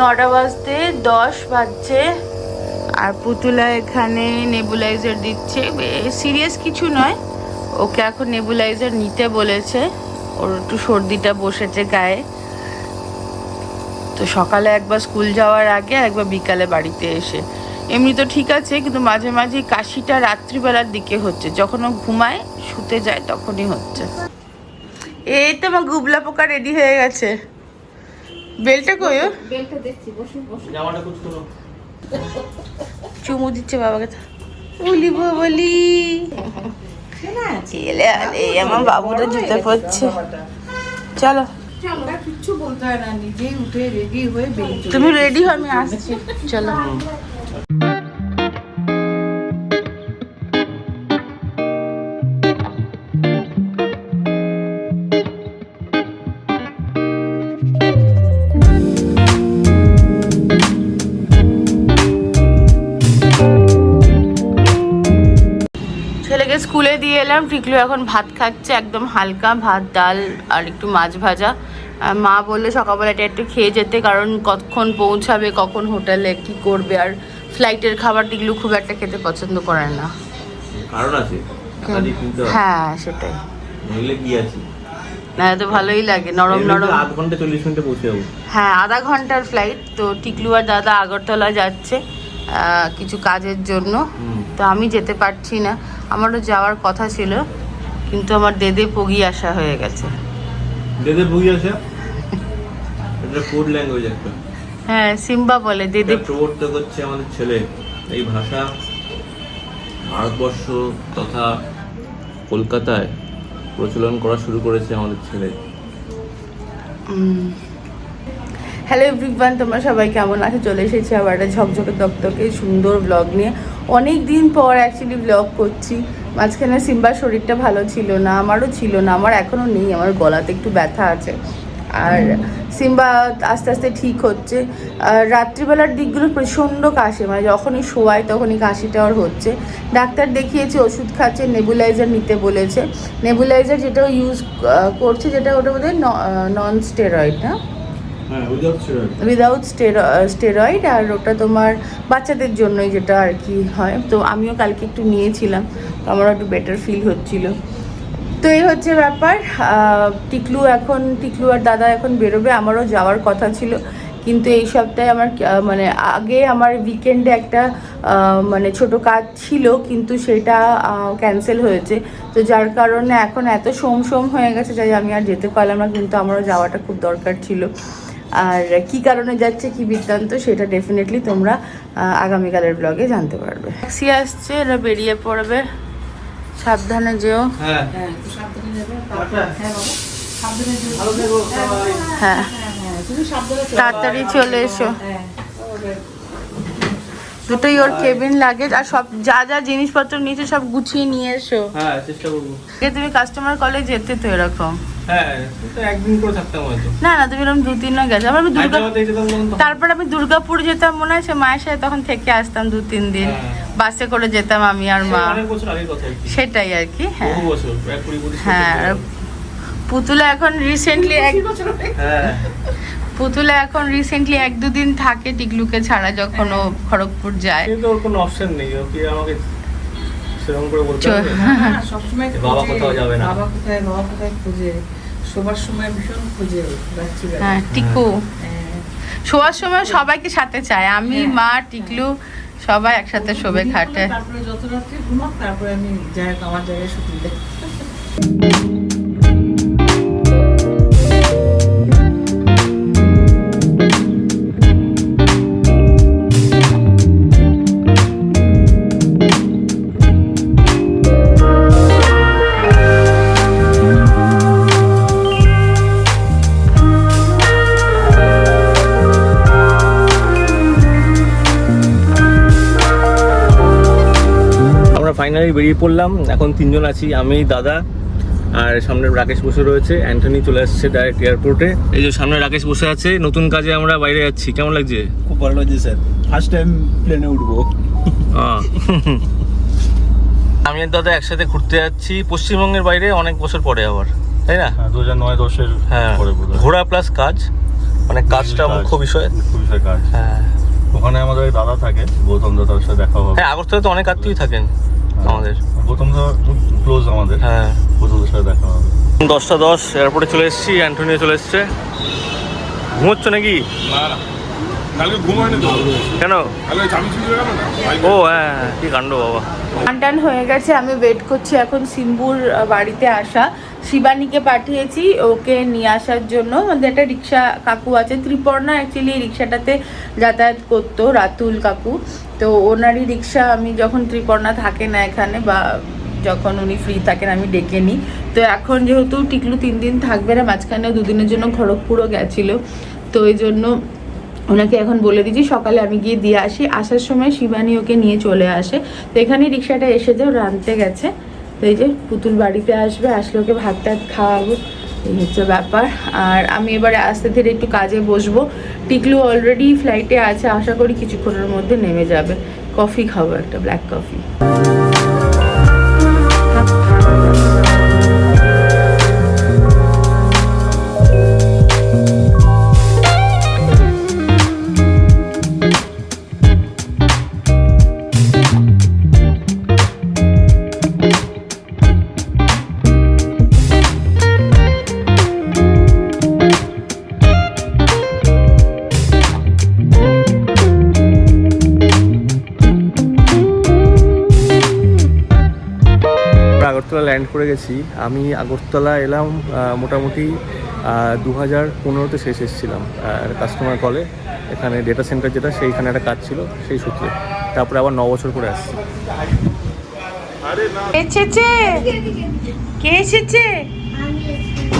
নটা বাজতে, দশ বাজছে। আর পুতুলা এখানে নেবুলাইজার দিচ্ছে। সিরিয়াস কিছু নয়। ওকে এখন নেবুলাইজার নিতে বলেছে। ওর একটু সর্দিটা বসেছে গায়ে। তো সকালে একবার স্কুল যাওয়ার আগে একবার বিকালে বাড়িতে এসে। এমনি তো ঠিক আছে, কিন্তু মাঝে মাঝে কাশিটা রাত্রিবেলার দিকে হচ্ছে। যখন ও ঘুমায়, শুতে যায় তখনই হচ্ছে। এই তো আমার গুবলা পোকা রেডি হয়ে গেছে। বেলটা কই ওর? বেলটা দেখছি বসুন বসুন জামাটা কুচ করো চুমু দিচ্ছে বাবাকে। বলি বলি। এলে আলে আমার বাবুটা জুতে পড়ছে চলো। কিচ্ছু বলতে হয় না নিজেই উঠে রেডি হয়ে বেরিয়ে তুমি রেডি হও আমি আসছি। চলো। এলাম টিকলু এখন ভাত খাচ্ছে একদম হালকা ভাত ডাল আর একটু মাছ ভাজা। মা বললে সকালবেলা এটা একটু খেয়ে যেতে কারণ কতক্ষণ পৌঁছাবে কখন হোটেলে কি করবে আর ফ্লাইটের খাবার টিকলু খুব একটা খেতে পছন্দ করে না। কারণ আছে? হয় সেটাই। কি আছে? না তো ভালোই লাগে নরম নরম। আধ ঘণ্টা চল্লিশ মিনিটে পৌঁছে যাব। হ্যাঁ আধা ঘণ্টার ফ্লাইট তো টিকলু আর দাদা আগরতলা যাচ্ছে কিছু কাজের জন্য। তো আমি যেতে পারছি না। আমারও যাওয়ার কথা ছিল কিন্তু আমার দেদে পগি আসা হয়ে গেছে। দেদে বই আসা? এটা কোড ল্যাঙ্গুয়েজ একটা। হ্যাঁ সিম্বা বলে দেদে। এটা প্রবর্তক হচ্ছে আমাদের ছেলে। এই ভাষা ভারতবর্ষ তথা কলকাতায় প্রচলন করা শুরু করেছে আমাদের ছেলে। হ্যালো এভরিওয়ান তোমরা সবাই কেমন আছো? চলে এসেছি আবার একটা ঝকঝকে দকদকে সুন্দর ব্লগ নিয়ে। অনেক দিন পর অ্যাকচুয়ালি ব্লগ করছি। মাঝখানে সিম্বার শরীরটা ভালো ছিল না আমারও ছিল না আমার এখনও নেই আমার গলাতে একটু ব্যথা আছে। আর সিম্বা আস্তে আস্তে ঠিক হচ্ছে। আর রাত্রিবেলার দিকগুলো প্রচণ্ড কাশে মানে যখনই শোয়ায় তখনই কাশিটা ওর হচ্ছে। ডাক্তার দেখিয়েছে ওষুধ খাচ্ছে নেবুলাইজার নিতে বলেছে। নেবুলাইজার যেটা ইউজ করছে যেটা ওটা বোধহয় নন স্টেরয়েড না? উইদাউট উইদাউট স্টেরয়েড আর ওটা তোমার বাচ্চাদের জন্যই যেটা আর কি হয়। তো আমিও কালকে একটু নিয়েছিলাম, তো আমারও একটু বেটার ফিল হচ্ছিল। তো এই হচ্ছে ব্যাপার টিকলু এখন, টিকলু আর দাদা এখন বেরোবে, আমারও যাওয়ার কথা ছিল। কিন্তু এই সপ্তাহে আমার মানে আগে আমার উইকেন্ডে একটা মানে ছোট কাজ ছিল, কিন্তু সেটা ক্যান্সেল হয়েছে। তো যার কারণে এখন এত সোম সোম হয়ে গেছে যাই আমি আর যেতে পারলাম না, কিন্তু আমারও যাওয়াটা খুব দরকার ছিল। আর কি কারণে যাচ্ছে কি বৃত্তান্ত সেটা ডেফিনেটলি তোমরা আগামীকালের ব্লগে জানতে পারবে। ট্যাক্সি আসছে এরা বেরিয়ে পড়বে। সাবধানে যেও। হ্যাঁ। হ্যাঁ আচ্ছা। হ্যাঁ। হ্যাঁ হ্যাঁ হ্যাঁ। তাড়াতাড়ি চলে এসো। হ্যাঁ। দুটোই ওর কেবিন লাগে আর সব যা যা জিনিসপত্র নিয়েছে সব গুছিয়ে নিয়ে এসো। হ্যাঁ চেষ্টা করব। তুমি কাস্টমার কলে যেতে তো এরকম। হ্যাঁ তো একদিন করে থাকতাম হয়তো। না না তুমি এরকম দু তিনবার গেছো। আবার আমি দুর্গা তারপর আমি দুর্গাপুর যেতাম মনে আছে মায়ের সাথে তখন থেকে আসতাম দু তিন দিন। হ্যাঁ। বাসে করে যেতাম আমি আর মা। সেটাই আর কি হ্যাঁ। বছর হ্যাঁ পুতুলা এখন রিসেন্টলি এক হ্যাঁ পুতুলা এখন রিসেন্টলি এক দুদিন থাকে টিকলুকে ছাড়া যখন ও খড়গপুর যায়। কিন্তু ওর কোনো অপশন নেই ও কি আমাকে সেরকম করে বলতে হবে? হ্যাঁ, সবসময় বাবা কোথাও যাবে না। বাবা কোথায় বাবা কোথায় খুঁজে? শোবার সময় ভীষণ খুঁজে রাত্রি হ্যাঁ টিকু। হ্যাঁ। শোয়ার সময় সবাইকে সাথে চায়। আমি হ্যাঁ। মা টিকলু সবাই একসাথে শোবে খাটে। তারপরে যত রাত্রি ঘুমাক তারপরে আমি যাই হোক আমার জায়গায় শুতে ফাইনালি বেরিয়ে পড়লাম। এখন তিনজন আছি আমি দাদা আর সামনে রাকেশ বসে রয়েছে। অ্যান্টনি চলে আসছে ডাইরেক্ট এয়ারপোর্টে এই যে সামনে রাকেশ বসে আছে নতুন কাজে আমরা বাইরে যাচ্ছি। কেমন লাগছে? খুব ভালো লাগছে স্যার। ফার্স্ট টাইম প্লেনে উঠবো। আমি আর দাদা একসাথে ঘুরতে যাচ্ছি। পশ্চিমবঙ্গের বাইরে অনেক বছর পরে আবার তাই না? দু হাজার নয় দশের হ্যাঁ ঘোরা প্লাস কাজ। মানে কাজটা মুখ্য বিষয় মুখ্য বিষয় কাজ। হ্যাঁ। ওখানে আমাদের দাদা থাকে গৌতম দাদার সাথে দেখা হবে। হ্যাঁ আগরতলা তো অনেক আত্মীয় থাকেন। আমাদের। গৌতম ক্লোজ আমাদের। হ্যাঁ। গৌতমদের সাথে দেখা হবে। দশটা দশ এয়ারপোর্টে চলে এসেছি অ্যান্টোনিও চলে এসছে। ঘুমোচ্ছ নাকি? কেন? হয়ে ও হ্যাঁ কি কাণ্ড বাবা। টান টান হয়ে গেছে আমি ওয়েট করছি এখন সিম্বুর বাড়িতে আসা। শিবানীকে পাঠিয়েছি ওকে নিয়ে আসার জন্য। আমাদের একটা রিক্সা কাকু আছে ত্রিপর্ণা অ্যাকচুয়ালি রিক্সাটাতে যাতায়াত করতো রাতুল কাকু। তো ওনারই রিক্সা, আমি যখন ত্রিপর্ণা থাকে না এখানে বা যখন উনি ফ্রি থাকেন, আমি ডেকে নিই। তো এখন যেহেতু টিকলু তিন দিন থাকবে না মাঝখানে দুদিনের জন্য খড়গপুরও গেছিল। তো এই জন্য ওনাকে এখন বলে দিচ্ছি সকালে আমি গিয়ে দিয়ে আসি। আসার সময় শিবানী ওকে নিয়ে চলে আসে। তো এখানে রিক্সাটা এসে যে আনতে গেছে। তো এই যে পুতুল বাড়িতে আসবে, আসলে ওকে ভাত টাত খাওয়াবো। এই হচ্ছে ব্যাপার। আর আমি এবারে আস্তে ধীরে একটু কাজে বসবো। টিকলু অলরেডি ফ্লাইটে আছে, আশা করি কিছুক্ষণের মধ্যে নেমে যাবে। কফি খাব একটা ব্ল্যাক কফি করে গেছি। আমি আগরতলা এলাম মোটামুটি দু হাজার পনেরোতে শেষ এসেছিলাম কাস্টমার কলে এখানে ডেটা সেন্টার যেটা, সেইখানে একটা কাজ ছিল, সেই সূত্রে। তারপরে আবার ন বছর করে আসছি।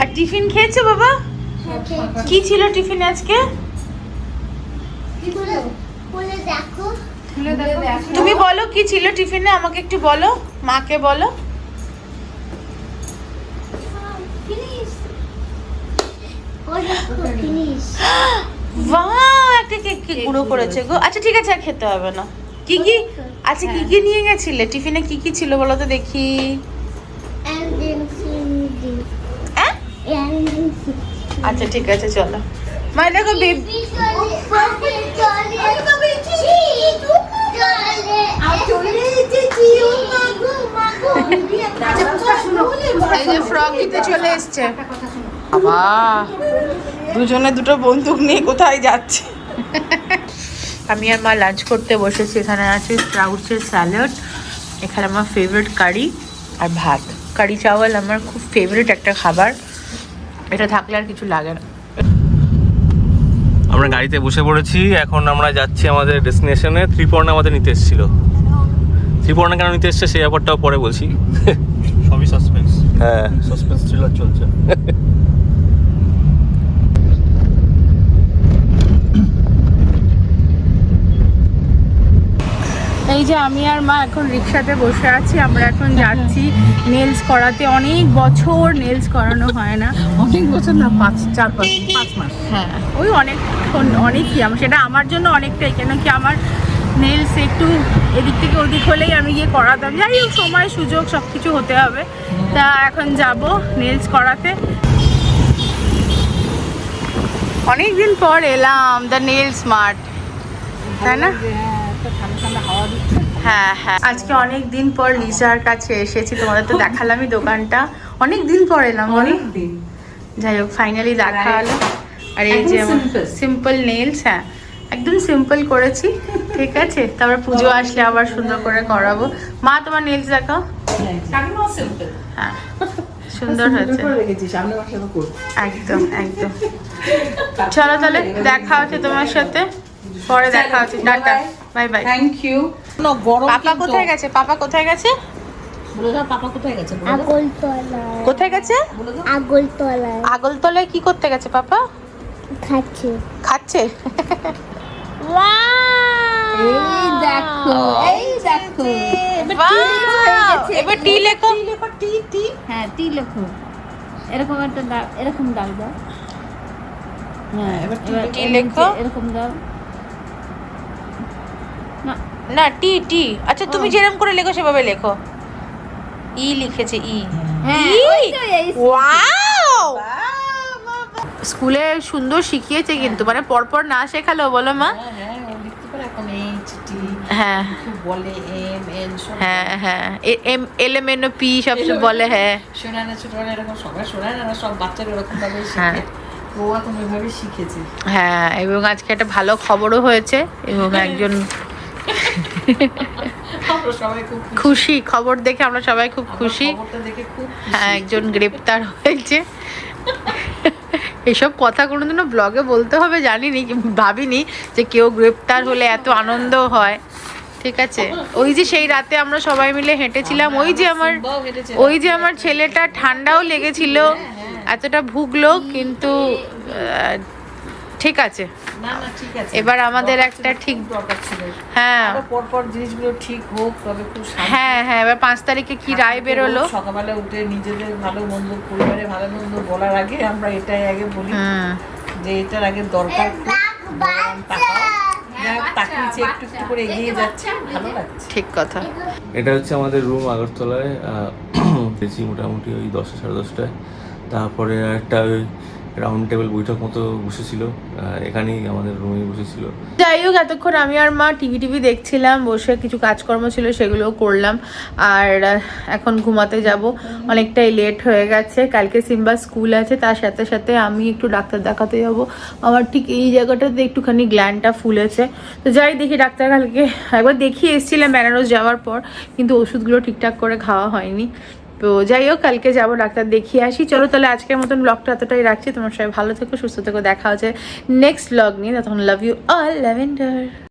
আর টিফিন খেয়েছো বাবা? কি ছিল টিফিন আজকে? তুমি বলো কি ছিল টিফিনে? আমাকে একটু বলো। মাকে বলো। একটা কেক কি গুঁড়ো করেছে গো। আচ্ছা ঠিক আছে, আর খেতে হবে না। কি কি? আচ্ছা কি কি নিয়ে গেছিলে? টিফিনে কি কি ছিল বলো তো দেখি? আচ্ছা ঠিক আছে, চলো। মা দেখো বেবি ফ্রক দিতে চলে এসছে। বাবা দুজনে দুটো বন্দুক নিয়ে কোথায় যাচ্ছে? আমি আর মা লাঞ্চ করতে বসেছি এখানে আছে স্প্রাউটসের স্যালাড এখানে আমার ফেভারিট কারি আর ভাত। কারি চাওয়াল আমার খুব ফেভারিট একটা খাবার এটা থাকলে আর কিছু লাগে না। আমরা গাড়িতে বসে পড়েছি এখন আমরা যাচ্ছি আমাদের ডেস্টিনেশনে ত্রিপর্ণা আমাদের নিতে এসেছিল। ত্রিপর্ণা কেন নিতে এসছে সেই ব্যাপারটাও পরে বলছি। সবই সাসপেন্স হ্যাঁ। সাসপেন্স থ্রিলার চলছে। যে আমি আর মা এখন রিক্সাতে বসে আছি আমরা এখন যাচ্ছি নেলস করাতে। অনেক বছর নেলস করানো হয় না। অনেক বছর না পাঁচ চার পাঁচ পাঁচ মাস। হ্যাঁ ওই অনেক অনেকই আমার সেটা আমার জন্য অনেকটাই কেন কি আমার নেলস একটু এদিক থেকে ওদিক হলেই আমি গিয়ে করাতাম। যাই হোক সময় সুযোগ সব কিছু হতে হবে। তা এখন যাব নেলস করাতে। অনেক দিন পর এলাম দ্য নেলস স্মার্ট তাই না? হ্যাঁ হ্যাঁ। আজকে অনেক দিন পর লিসার কাছে এসেছি তোমাদের তো দেখালামই দোকানটা। অনেক দিন পর এলাম অনেক দিন। যাই হোক ফাইনালি দেখা হলো। আর এই যে সিম্পল নেলস হ্যাঁ একদম সিম্পল করেছি। ঠিক আছে তারপর পুজো আসলে আবার সুন্দর করে করাবো। মা তোমার নেলস দেখাও। হ্যাঁ সুন্দর হয়েছে। একদম একদম। চলো তাহলে দেখা হচ্ছে তোমার সাথে। পরে দেখা হচ্ছে। Tata. Bye bye thank you গরম পাপা কোথায় গেছে? পাপা কোথায় গেছে? পাপা কোথায় গেছে? আগলতলায়। কোথায় গেছে? আগলতলায়। আগলতলায় কি করতে গেছে পাপা? খাচ্ছে। খাচ্ছে? এই দেখো এই দেখো! এবার টি লেখো টি টি হ্যাঁ টি লেখো। এরকম একটা এরকম দাও দাও। হ্যাঁ এবার টি লেখো। এরকম দাও। না টি টি আচ্ছা তুমি যেরকম করে লেখো সেভাবে লেখো। ই লিখেছে ই। হ্যাঁ ওয়াও! স্কুলে সুন্দর শিখিয়েছে কিন্তু মানে পরপর না শেখালো বলো মা। হ্যাঁ হ্যাঁ হ্যাঁ। বলে এম এন হ্যাঁ হ্যাঁ M L M N P সব বলে হ্যাঁ। শোনায় না ছোটবেলা এরকম সবাই শোনায় না সব বাচ্চারা ওরকম ভাবে হ্যাঁ। শিখে। হ্যাঁ এবং আজকে একটা ভালো খবরও হয়েছে এবং একজন খুশি। খবর দেখে আমরা সবাই খুব খুশি। হ্যাঁ একজন গ্রেপ্তার হয়েছে। এসব কথা কোনোদিনও ব্লগে বলতে হবে জানিনি ভাবিনি যে কেউ গ্রেপ্তার হলে এত আনন্দ হয়। ঠিক আছে? ওই যে সেই রাতে আমরা সবাই মিলে হেঁটেছিলাম ওই যে আমার ওই যে আমার ছেলেটা ঠান্ডাও লেগেছিল এতটা ভুগলো কিন্তু ঠিক আছে। না না ঠিক আছে। এবার আমাদের একটা ঠিক দরকার ছিল। হ্যাঁ। আরও পরপর জিনিসগুলো ঠিক হোক তবে খুব হ্যাঁ হ্যাঁ এবার পাঁচ তারিখে কি রায় বেরোলো? সকালবেলা উঠে নিজেদের ভালো মন্দ পরিবারে ভালো মন্দ বলার আগে আমরা এটাই আগে বলি যে এটার আগে দরকার খুব। ভগবান তাকাও যাই একটু একটু করে এগিয়ে যাচ্ছে ঠিক কথা। এটা হচ্ছে আমাদের রুম আগরতলায় মোটামুটি ওই দশটা সাড়ে দশটায়। তারপরে একটা ওই রাউন্ড টেবিল বৈঠক মতো বসেছিল এখানেই আমাদের রুমে বসেছিল। যাই হোক, এতক্ষণ আমি আর মা টিভি টিভি দেখছিলাম, বসে কিছু কাজকর্ম ছিল, সেগুলোও করলাম। আর এখন ঘুমাতে যাব। অনেকটাই লেট হয়ে গেছে। কালকে সিম্বা স্কুল আছে, তার সাথে সাথে আমি একটু ডাক্তার দেখাতে যাব। আমার ঠিক এই জায়গাটাতে একটুখানি গ্ল্যান্ডটা ফুলেছে। তো যাই দেখি ডাক্তার কালকে। একবার দেখিয়ে এসেছিলাম বেনারস যাওয়ার পর, কিন্তু ওষুধগুলো ঠিকঠাক করে খাওয়া হয়নি। তো যাই হোক, কালকে যাব, ডাক্তার দেখিয়ে আসি। চলো তাহলে আজকের মতন ব্লগটা এতটাই রাখছি। তোমার সবাই ভালো থেকো, সুস্থ থেকো। দেখা হচ্ছে নেক্সট ব্লগ নিয়ে। তখন লাভ ইউ অল ল্যাভেন্ডার